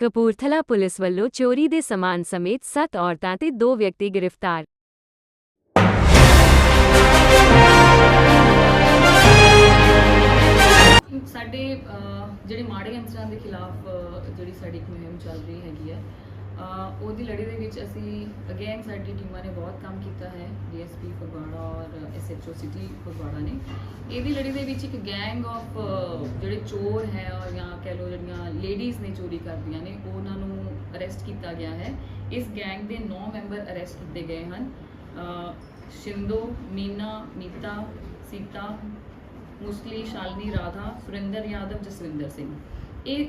Kapurthala police ਵੱਲੋਂ ਚੋਰੀ ਦੇ ਸਮਾਨ ਸਮੇਤ 7 ਔਰਤਾਂ ਤੇ 2 ਵਿਅਕਤੀ ਗ੍ਰਿਫਤਾਰ। ਸਾਡੇ ਜਿਹੜੇ ਮਾੜੇ ਅੰਸਰਾਂ ਦੇ ਖਿਲਾਫ ਜਿਹੜੀ ਸਾਡੀ ਮੁਹਿੰਮ ਚੱਲ ਰਹੀ ਹੈਗੀ ਹੈ ਉਹਦੀ ਲੜੀ ਦੇ ਵਿੱਚ ਅਸੀਂ ਅਗੇਨ ਸਾਡੀ ਟੀਮਾਂ ਨੇ ਬਹੁਤ ਕੰਮ ਕੀਤਾ ਹੈ, ਡੀਐਸਪੀ ਫਗਵਾੜਾ ਔਰ ਐਸਐਚਓ ਸਿਟੀ ਫਗਵਾੜਾ ਨੇ। ਇਹਦੀ ਲੜੀ ਦੇ ਵਿੱਚ ਇੱਕ ਗੈਂਗ ਆਫ ਜਿਹੜੇ ਚੋਰ ਹੈ ਔਰ ਜਾਂ ਕਹਿ ਲਓ ਜਿਹੜੀਆਂ ਲੇਡੀਜ਼ ਨੇ ਚੋਰੀ ਕਰਦੀਆਂ ਨੇ, ਉਹਨਾਂ ਨੂੰ ਅਰੈਸਟ ਕੀਤਾ ਗਿਆ ਹੈ। ਇਸ ਗੈਂਗ ਦੇ 9 ਮੈਂਬਰ ਅਰੈਸਟ ਕੀਤੇ ਗਏ ਹਨ। ਸ਼ਿੰਦੋ, ਮੀਨਾ ਨੀਤਾ ਸੀਤਾ, ਮੁਸਲੀ, ਸ਼ਾਲਨੀ, ਰਾਧਾ, ਸੁਰਿੰਦਰ ਯਾਦਵ, ਜਸਵਿੰਦਰ ਸਿੰਘ। ਇਹ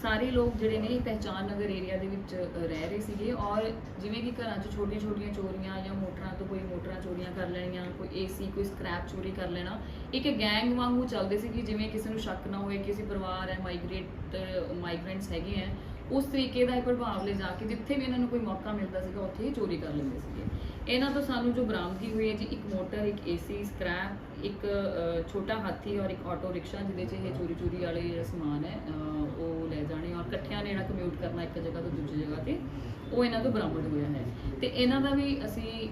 ਸਾਰੇ ਲੋਕ ਜਿਹੜੇ ਨੇ ਇਹ ਪਹਿਚਾਨ ਨਗਰ ਏਰੀਆ ਦੇ ਵਿੱਚ ਰਹਿ ਰਹੇ ਸੀਗੇ ਔਰ ਜਿਵੇਂ ਕਿ ਘਰਾਂ 'ਚ ਛੋਟੀਆਂ ਛੋਟੀਆਂ ਚੋਰੀਆਂ ਜਾਂ ਮੋਟਰਾਂ ਤੋਂ ਕੋਈ ਮੋਟਰਾਂ ਚੋਰੀਆਂ ਕਰ ਲੈਣੀਆਂ, ਕੋਈ ਏਸੀ ਕੋਈ ਸਕ੍ਰੈਪ ਚੋਰੀ ਕਰ ਲੈਣਾ, ਇੱਕ ਗੈਂਗ ਵਾਂਗੂ ਚੱਲਦੇ ਸੀ ਕਿ ਜਿਵੇਂ ਕਿਸੇ ਨੂੰ ਸ਼ੱਕ ਨਾ ਹੋਏ ਕਿ ਅਸੀਂ ਪਰਿਵਾਰ ਹੈ ਮਾਈਗ੍ਰੇਟ ਮਾਈਗ੍ਰੈਂਟਸ ਹੈਗੇ ਹੈ ਉਸ ਤਰੀਕੇ ਦਾ ਇਹ ਪ੍ਰਭਾਵ ਲੈ ਜਾ ਕੇ ਜਿੱਥੇ ਵੀ ਇਹਨਾਂ ਨੂੰ ਕੋਈ ਮੌਕਾ ਮਿਲਦਾ ਸੀਗਾ, ਉੱਥੇ ਹੀ ਚੋਰੀ ਕਰ ਲੈਂਦੇ ਸੀਗੇ। ਇਹਨਾਂ ਤੋਂ ਸਾਨੂੰ ਜੋ ਬਰਾਮਦਗੀ ਹੋਈ ਹੈ ਜੀ, ਇੱਕ ਮੋਟਰ, ਇੱਕ ਏਸੀ ਸਕ੍ਰੈਪ, ਇੱਕ ਛੋਟਾ ਹਾਥੀ ਔਰ ਇੱਕ ਆਟੋ ਰਿਕਸ਼ਾ ਜਿਹਦੇ 'ਚ ਇਹ ਚੋਰੀ ਚੋਰੀ ਵਾਲੇ ਜਿਹੜਾ ਸਮਾਨ ਹੈ ਉਹ ਲੈ ਜਾਣੇ ਔਰ ਇਕੱਠਿਆਂ ਨੇ ਜਿਹੜਾ ਕਮਿਊਟ ਕਰਨਾ ਇੱਕ ਜਗ੍ਹਾ ਤੋਂ ਦੂਜੀ ਜਗ੍ਹਾ ਤੇ। ਉਹ ਇਹਨਾਂ ਤੋਂ ਬਰਾਮਦ ਹੋਇਆ ਹੈ। ਤੇ ਇਹਨਾਂ ਦਾ ਵੀ ਅਸੀਂ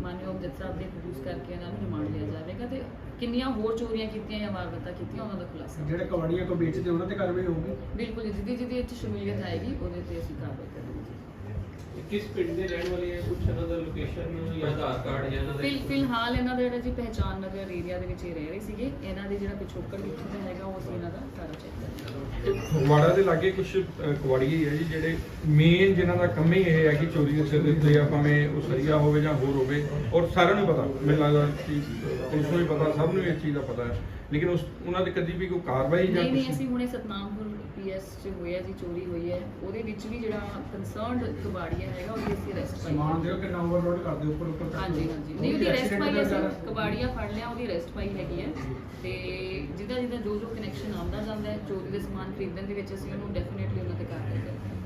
ਮਾਨਯੋਗ ਜੱਜ ਸਾਹਿਬ ਦੇ ਪ੍ਰੋਡਿਊਸ ਕਰਕੇ ਇਹਨਾਂ ਨੂੰ ਰਿਮਾਂਡ ਲਿਆ ਜਾਵੇਗਾ ਤੇ ਕਿੰਨੀਆਂ ਹੋਰ ਚੋਰੀਆਂ ਕੀਤੀਆਂ ਜਾਂ ਵਾਰਦਾਤਾਂ ਕੀਤੀਆਂ ਉਹਨਾਂ ਦਾ ਖੁਲਾਸਾ ਜਿਹੜੇ ਕਵਾੜੀਆਂ ਕੋ ਵੇਚਦੇ ਉਹਨਾਂ ਤੇ ਕਾਰਵਾਈ ਹੋਊਗੀ? ਬਿਲਕੁਲ ਜੀ, ਜਿਹਦੀ ਜਿਹਦੀ ਇਹ 'ਚ ਸ਼ਮੂਲੀਅਤ ਆਏਗੀ ਉਹਦੇ ਤੇ ਅਸੀਂ ਕਾਰਵਾਈ ਕਰਾਂਗੇ ਕਿਸ ਪਿੰਡ ਦੇ ਰਹਿਣ ਵਾਲੇ ਹੈ ਕੁਛ ਇਹਨਾਂ ਦਾ ਲੋਕੇਸ਼ਨ ਜਾਂ ਆਧਾਰ ਕਾਰਡ ਜਾਂ ਇਹਨਾਂ ਦਾ ਫਿਲ ਫਿਲਹਾਲ ਇਹਨਾਂ ਦਾ ਜਿਹੜਾ ਜੀ ਪਹਿਚਾਨ ਨਗਰ ਏਰੀਆ ਦੇ ਵਿੱਚ ਹੀ ਰਹਿ ਰਹੇ ਸੀਗੇ। ਇਹਨਾਂ ਦੇ ਜਿਹੜਾ ਪਿਛੋਕੜ ਕਿੱਥੇ ਦਾ ਹੈਗਾ ਉਹ ਅਸੀਂ ਇਹਨਾਂ ਦਾ ਸਾਰਾ ਚੈੱਕ ਕਰਾਂਗੇ। ਫਗਵਾੜਾ ਦੇ ਲਾਗੇ ਕੁਝ ਕਵਾੜੀਏ ਹੈ ਜੀ, ਜਿਹੜੇ ਮੇਨ ਜਿਨ੍ਹਾਂ ਦਾ ਕੰਮ ਹੀ ਇਹ ਹੈ ਕਿ ਚੋਰੀ ਦੇ ਸਿਰ ਦੇ ਉੱਤੇ ਆ ਭਾਵੇਂ ਉਹ ਸਰੀਆ ਹੋਵੇ ਜਾਂ ਹੋਰ ਹੋਵੇ, ਔਰ ਸਾਰਿਆਂ ਨੂੰ ਪਤਾ, ਮੈਨੂੰ ਲੱਗਦਾ ਕਿ ਪੁਲਿਸ ਨੂੰ ਵੀ ਪਤਾ, ਸਭ ਨੂੰ ਇਸ ਚੀਜ਼ ਦਾ ਪਤਾ ਹੈ। ਲੇਕਿਨ ਉਸ ਉਹਨਾਂ ਤੇ ਕਦੀ ਵੀ ਕੋਈ ਕਾਰਵਾਈ ਜਾਂ ਨਹੀਂ ਨਹੀਂ ਕੁਛ? ਅਸੀਂ ਹੁਣੇ ਸਤਨਾਮਪੁਰ ਪੀਐਸ ਚ ਹੋਇਆ ਜੀ ਚੋਰੀ ਹੋਈ ਹੈ। ਉਹਦੇ ਵਿੱਚ ਵੀ ਜਿਹੜਾ ਕੰਸਰਨਡ ਕਬਾੜੀਆ ਹੈਗਾ ਉਹਦੀ ਅਸੀਂ ਅਰੈਸਟ ਪਾਈ ਸਮਾਨ ਹੈ। ਦਿਓ ਕਿ ਓਵਰਲੋਡ ਕਰਦੇ ਉੱਪਰ ਉੱਪਰ ਤੱਕ ਹਾਂਜੀ ਹਾਂਜੀ। ਨਹੀਂ ਉਹਦੀ accident ਪਾਈ ਦਾ ਅਸੀਂ ਕਬਾੜੀਆ ਫੜ ਲਿਆ ਉਹਦੀ ਅਰੈਸਟ ਪਾਈ ਹੈਗੀ ਹੈ। ਤੇ ਜਿਹਦਾ ਜਿਹਦਾ ਜੋ ਜੋ ਕਨੈਕਸ਼ਨ ਆਉਂਦਾ ਜਾਂਦਾ ਹੈ ਚੋਰੀ ਦੇ ਸਮਾਨ ਖਰੀਦਣ ਦੇ ਵਿੱਚ ਅਸੀਂ ਉਹਨੂੰ ਡੈਫੀਨਿਟਲੀ ਉਹਨਾਂ ਤੇ ਕਾਰਵਾਈ ਕਰਾਂਗੇ।